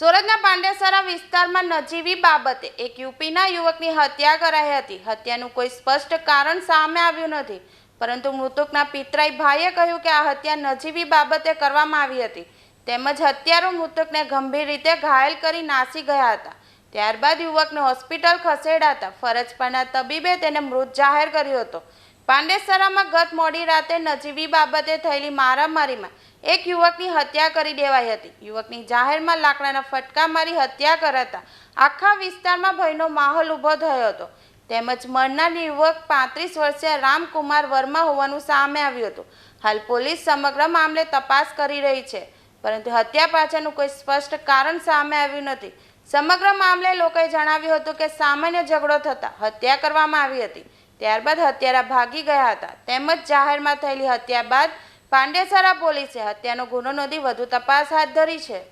સુરતના પાંડેસરા વિસ્તારમાં નજીવી બાબતે એક યુપીના યુવકની હત્યા કરાઈ હતી. હત્યાનું કોઈ સ્પષ્ટ કારણ સામે આવ્યું નથી, પરંતુ મૃતકના પિતરાઈ ભાઈએ કહ્યું કે આ હત્યા નજીવી બાબતે કરવામાં આવી હતી. તેમજ હત્યારો મૃતકને ગંભીર રીતે ઘાયલ કરી નાસી ગયા હતા. ત્યારબાદ યુવકને હોસ્પિટલ ખસેડાતા ફરજ પરના તબીબે તેને મૃત જાહેર કર્યો હતો. પાંડેસરામાં ગત મોડી રાતે નજીવી બાબતે થયેલી મારામારીમાં એક યુવકની હત્યા કરી દેવાઈ હતી. યુવકની જાહેરમાં લાકડાના ફટકા મારી હત્યા કરાતા આખા વિસ્તારમાં ભયનો માહોલ ઊભો થયો હતો. તેમજ મરનાર યુવક પાંત્રીસ વર્ષીય રામકુમાર વર્મા હોવાનું સામે આવ્યું હતું. હાલ પોલીસ સમગ્ર મામલે તપાસ કરી રહી છે. પરંતુ હત્યા પાછળનું કોઈ સ્પષ્ટ કારણ સામે આવ્યું નથી. સમગ્ર મામલે લોકોએ જણાવ્યું હતું કે સામાન્ય ઝઘડો થતા હત્યા કરવામાં આવી હતી. ત્યારબાદ હત્યારા ભાગી ગયા હતા. તેમજ જાહેરમાં થયેલી હત્યા બાદ પાંડેસરા પોલીસે હત્યાનો ગુનો નોંધી વધુ તપાસ હાથ ધરી છે.